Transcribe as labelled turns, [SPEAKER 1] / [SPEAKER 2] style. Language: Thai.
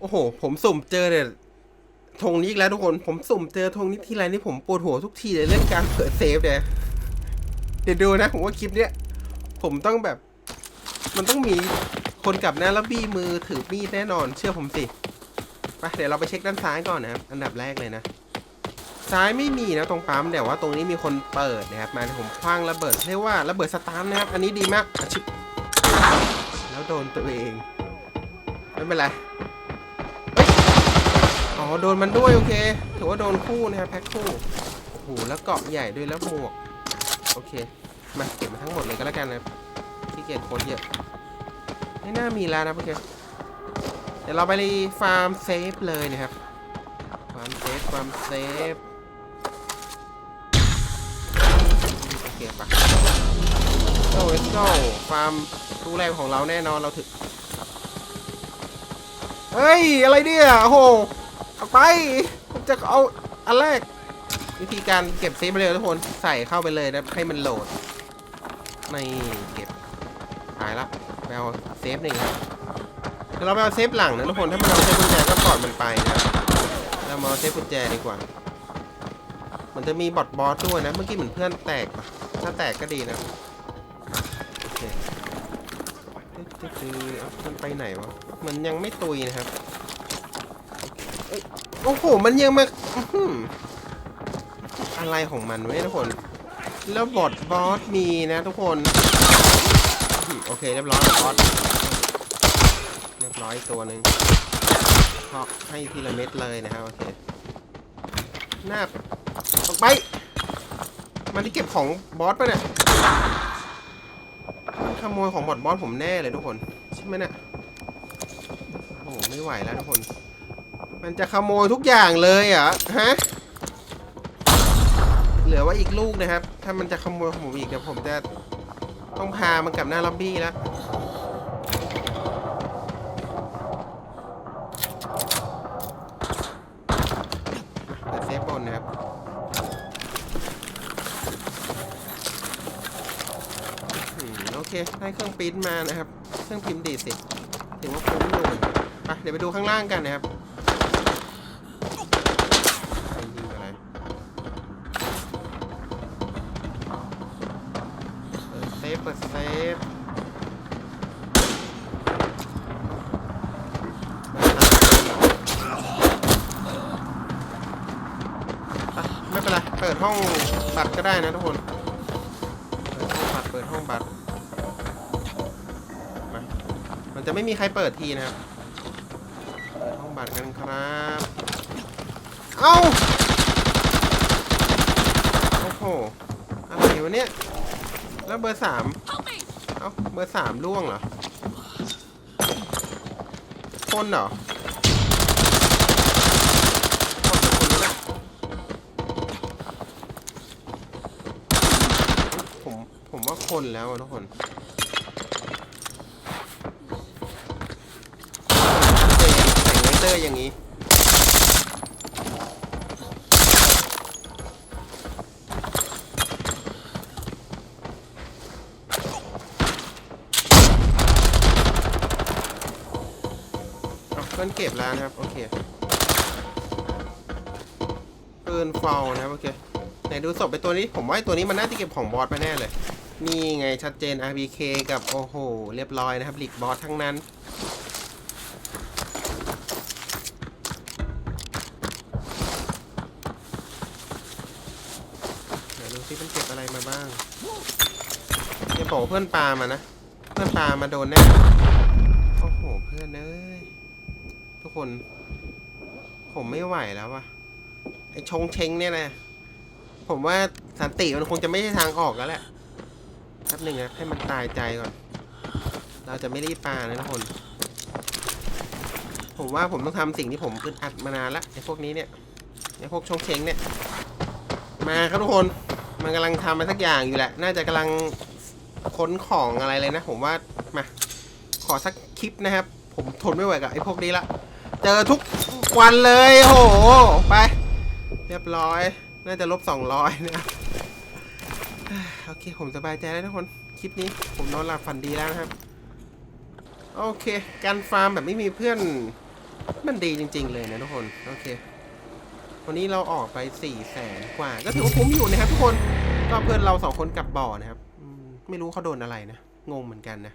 [SPEAKER 1] โอ้โห ผมสุ่มเจอเนี่ยธงนี้อีกแล้วทุกคน ผมสุ่มเจอธงนี้ทีไรนี่ผมปวดหัวทุกทีเลยเรื่องการเปิดเซฟเนี่ยเดี๋ยวดูนะ ผมว่าคลิปเนี้ยผมต้องแบบ มันต้องมีคนกลับหน้าแล้วบี้มือถือมีดแน่นอน เชื่อผมสิไปเดี๋ยวเราไปเช็คด้านซ้ายก่อนนะครับ อันดับแรกเลยนะ ซ้ายไม่มีนะตรงปั๊มแต่ว่าตรงนี้มีคนเปิดนะครับ มาผมคว้างระเบิดเรียกว่าระเบิดสตาร์ทนะครับ อันนี้ดีมากอะชิบแล้วโดนตัวเอง ไม่เป็นไร อ๋อโดนมันด้วยโอเคถือว่าโดนคู่นะครับแพ็คคู่โอ้โหแล้วเกาะใหญ่ด้วยแล้วหมวกโอเคมาเก็บมาทั้งหมดเลยก็แล้วกันนะที่เกียจโคนเยอะไม่น่ามีแล้วนะโอเคเดี๋ยวเราไปฟาร์มเซฟเลยนะครับฟาร์มเซฟฟาร์มเซฟโอเคปะโอ้โก้ฟาร์มตู้แรกของเราแน่นอนเราถึงเฮ้ย อะไรเนี่ยโอ้โห ไป ผมจะเอาอันแรก วิธีการเก็บเซฟไปเลยทุกคน ใส่เข้าไปเลยนะให้มันโหลดไม่เก็บ หายละไปเอาเซฟหนึ่งครับเดี๋ยวเราไปเอาเซฟหลังนะทุกคน ถ้ามันเอาเซฟกุญแจก็ปล่อยมันไปนะเรามาเอาเซฟกุญแจดีกว่า มันจะมีบอทบอสด้วยนะ เมื่อกี้เหมือนเพื่อนแตกปะถ้าแตกก็ดีนะโอเคตึ๊ดๆๆเอมันไปไหนวะ มันยังไม่ตุยนะครับ อ้โห มันยังมาออะไรของมันวะเนี่ยทุกคน แล้วบอทบอสมีนะทุกคน โอเคเรียบร้อยบอสเรียบร้อยตัวหนึ่งเพาะให้ทีละเม็ดเลยนะครับโอเคหน้าออกไป มันที่เก็บของบอสปะเนี่ยขโมยของบอทบอสผมแน่เลยทุกคน ใช่ไหมเนี่ยโอ้โหไม่ไหวแล้วทุกคน มันจะขโมยทุกอย่างเลยเหรอฮะเหลือว่าอีกลูกนะครับ ถ้ามันจะขโมยของผมอีกเดี๋ยวผมจะต้องพามันกลับหน้าล็อบบี้แล้วเปิดเซฟบอนนะครับโอเค ได้เครื่องปิ้นมานะครับ เครื่องพิมพ์ดีสิ ถือว่าคุ้มอยู่ไปเดี๋ยวไปดูข้างล่างกันนะครับ ดห้องบัตรก็ได้นะทุกคน เปิดห้องบัตร เปิดห้องบัตรมามันจะไม่มีใครเปิดทีนะครับ เปิดห้องบัตรกันครับ เอ้า โอ้โห อะไรวะเนี่ย แล้วเบอร์สามเอ้า เบอร์สามล่วงเหรอ คนเหรอ ผมผมว่าคนแล้วทุกคนเตอร์อย่างนี้เอาเพื่อนเก็บแล้วนะครับ โอเคปืนฟอลนะครับ โอเค ไหนดูศพไปตัวนี้ ผมว่าไอตัวนี้มันน่าจะเก็บของบอสไปแน่เลย นี่ไงชัดเจน RBK กับโอ้โห เรียบร้อยนะครับหลีกบอสทั้งนั้น ไหนดูซิมันเก็บอะไรมาบ้างอย่าบอกเพื่อนปลามานะ เพื่อนปลามาโดนแน่โอ้โห เพื่อนเอ้ย ทุกคน ผมไม่ไหวแล้วว่ะไอชงเชงเนี่ยนะ ผมว่าสันติมันคงจะไม่ใช่ทางออกแล้วแหละแป๊บหนึ่งนะให้มันตายใจก่อน เราจะไม่รีบปานะทุกคนผมว่าผมต้องทำสิ่งที่ผมอึดอัดมานานละไอ้พวกนี้เนี่ยไอ้พวกชงเชงเนี่ย มาครับทุกคนมันกำลังทำอะไรสักอย่างอยู่แหละ น่าจะกำลังค้นของอะไรเลยนะ ผมว่ามาขอสักคลิปนะครับ ผมทนไม่ไหวกับไอ้พวกนี้ละ เจอทุกวันเลยโอ้โหไป เรียบร้อย น่าจะลบสองร้อยนะครับโอเค ผมสบายใจแล้วทุกคน คลิปนี้ผมนอนหลับฝันดีแล้วนะครับ โอเค การฟาร์มแบบไม่มีเพื่อน มันดีจริง ๆ เลยนะทุกคน โอเค วันนี้เราออกไปสี่แสนกว่า ก็ถือว่าคุ้มอยู่นะครับทุกคน ก็เพื่อนเราสองคนกลับบ่อนะครับ ไม่รู้เขาโดนอะไรนะ งงเหมือนกันนะ